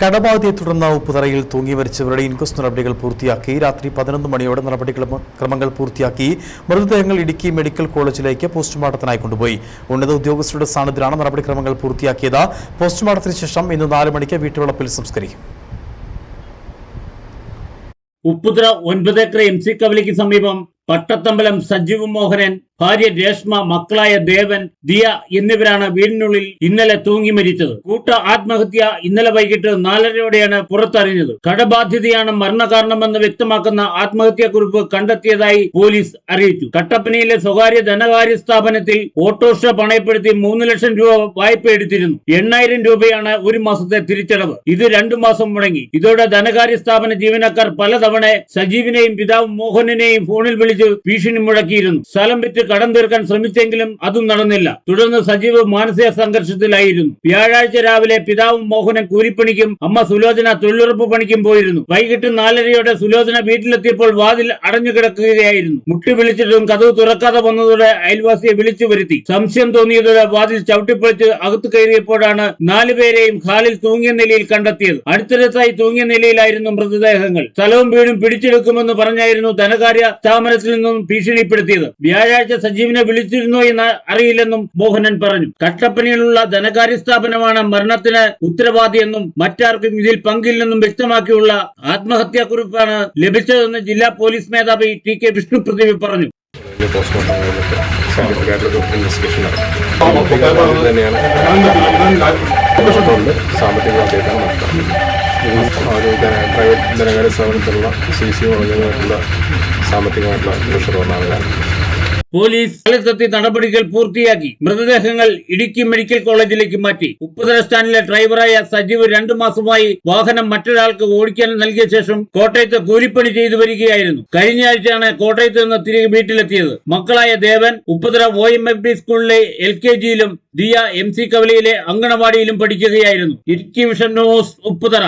കടബാധയെ തുടർന്ന് ഉപ്പുതറയിൽ തൂങ്ങി മരിച്ചവരുടെ ഇൻക്വസ്റ്റ് നടപടികൾ പൂർത്തിയാക്കി. രാത്രി പതിനൊന്ന് മണിയോടെ നടപടികൾ ക്രമങ്ങൾ പൂർത്തിയാക്കി. മൃതദേഹങ്ങൾ ഇടുക്കി മെഡിക്കൽ കോളേജിലേക്ക് പോസ്റ്റ്മോർട്ടത്തിനായി കൊണ്ടുപോയി. ഉന്നത ഉദ്യോഗസ്ഥരുടെ സാന്നിധ്യത്തിലാണ് നടപടിക്രമങ്ങൾ പൂർത്തിയാക്കിയത്. പോസ്റ്റ്മോർട്ടത്തിന് ശേഷം ഇന്ന് നാല് മണിക്ക് വീട്ടുവളപ്പിൽ സംസ്കരിക്കും. ഉപ്പുതറ ഒൻപത് ഏക്കർ എം സി കവലയ്ക്ക് സമീപം പട്ടത്തമ്പലം സജീവ് മോഹനൻ ഭാര്യ രേഷ്മ മക്കളായ ദേവൻ ദിയ എന്നിവരാണ് വീടിനുള്ളിൽ ഇന്നലെ തൂങ്ങി മരിച്ചത്. കൂട്ട ആത്മഹത്യ ഇന്നലെ വൈകിട്ട് നാലരയോടെയാണ് പുറത്തറിഞ്ഞത്. കടബാധ്യതയാണ് മരണകാരണമെന്ന് വ്യക്തമാക്കുന്ന ആത്മഹത്യാക്കുറിപ്പ് കണ്ടെത്തിയതായി പോലീസ് അറിയിച്ചു. കട്ടപ്പനയിലെ സ്വകാര്യ ധനകാര്യ സ്ഥാപനത്തിൽ ഓട്ടോറിക്ഷ പണയപ്പെടുത്തി മൂന്ന് ലക്ഷം രൂപ വായ്പ എടുത്തിരുന്നു. എണ്ണായിരം രൂപയാണ് ഒരു മാസത്തെ തിരിച്ചടവ്. ഇത് രണ്ടു മാസം മുടങ്ങി. ഇതോടെ ധനകാര്യ സ്ഥാപന ജീവനക്കാർ പലതവണ സജീവിനെയും പിതാവ് മോഹനനെയും ഫോണിൽ വിളിച്ച് ഭീഷണി മുഴക്കിയിരുന്നു. സ്ഥലം വിറ്റ് കടം തീർക്കാൻ ശ്രമിച്ചെങ്കിലും അതും നടന്നില്ല. തുടർന്ന് സജീവ് മാനസിക സംഘർഷത്തിലായിരുന്നു. വ്യാഴാഴ്ച രാവിലെ പിതാവും മോഹനൻ കൂലിപ്പണിക്കും അമ്മ സുലോചന തൊഴിലുറപ്പ് പണിക്കും പോയിരുന്നു. വൈകിട്ട് നാലരയോടെ സുലോചന വീട്ടിലെത്തിയപ്പോൾ വാതിൽ അടഞ്ഞു കിടക്കുകയായിരുന്നു. മുട്ടി വിളിച്ചിട്ടും കഥവ് തുറക്കാതെ വന്നതോടെ അയൽവാസിയെ വിളിച്ചു വരുത്തി. സംശയം തോന്നിയതോടെ വാതിൽ ചവിട്ടിപ്പൊളിച്ച് അകത്തു കയറിയപ്പോഴാണ് നാലുപേരെയും ഹാളിൽ തൂങ്ങിയ നിലയിൽ കണ്ടെത്തിയത്. അടുത്തിടത്തായി തൂങ്ങിയ നിലയിലായിരുന്നു മൃതദേഹങ്ങൾ. സ്ഥലവും വീടും പിടിച്ചെടുക്കുമെന്ന് പറഞ്ഞായിരുന്നു ധനകാര്യ സ്ഥാപനത്തിൽ നിന്നും ഭീഷണിപ്പെടുത്തിയത്. വ്യാഴാഴ്ച സജീവിനെ വിളിച്ചിരുന്നോ എന്ന് അറിയില്ലെന്നും മോഹനൻ പറഞ്ഞു. കട്ടപ്പനയിലുള്ള ധനകാര്യ സ്ഥാപനമാണ് മരണത്തിന് ഉത്തരവാദിയെന്നും മറ്റാർക്കും ഇതിൽ പങ്കില്ലെന്നും വ്യക്തമാക്കിയുള്ള ആത്മഹത്യാക്കുറിപ്പാണ് ലഭിച്ചതെന്ന് ജില്ലാ പോലീസ് മേധാവി ടി കെ വിഷ്ണുപ്രദീപ് പറഞ്ഞു. സാമ്പത്തികമായിട്ടുള്ള പ്രഷർ വന്നാൽ പോലീസ് സ്ഥലത്തെത്തി നടപടികൾ പൂർത്തിയാക്കി. മൃതദേഹങ്ങൾ ഇടുക്കി മെഡിക്കൽ കോളേജിലേക്ക് മാറ്റി. ഉപ്പുതല സ്റ്റാൻഡിലെ ഡ്രൈവറായ സജീവ് രണ്ടു മാസമായി വാഹനം മറ്റൊരാൾക്ക് ഓടിക്കാൻ നൽകിയ ശേഷം കോട്ടയത്ത് കൂലിപ്പണി ചെയ്തു വരികയായിരുന്നു. കഴിഞ്ഞ ആഴ്ചയാണ് കോട്ടയത്ത് നിന്ന് തിരികെ വീട്ടിലെത്തിയത്. മക്കളായ ദേവൻ ഉപ്പുതല ഒ എം സ്കൂളിലെ എൽ കെ ജിയിലും ദിയ എം സി കവലയിലെ അങ്കണവാടിയിലും പഠിക്കുകയായിരുന്നു. Idukki vision news Upputhara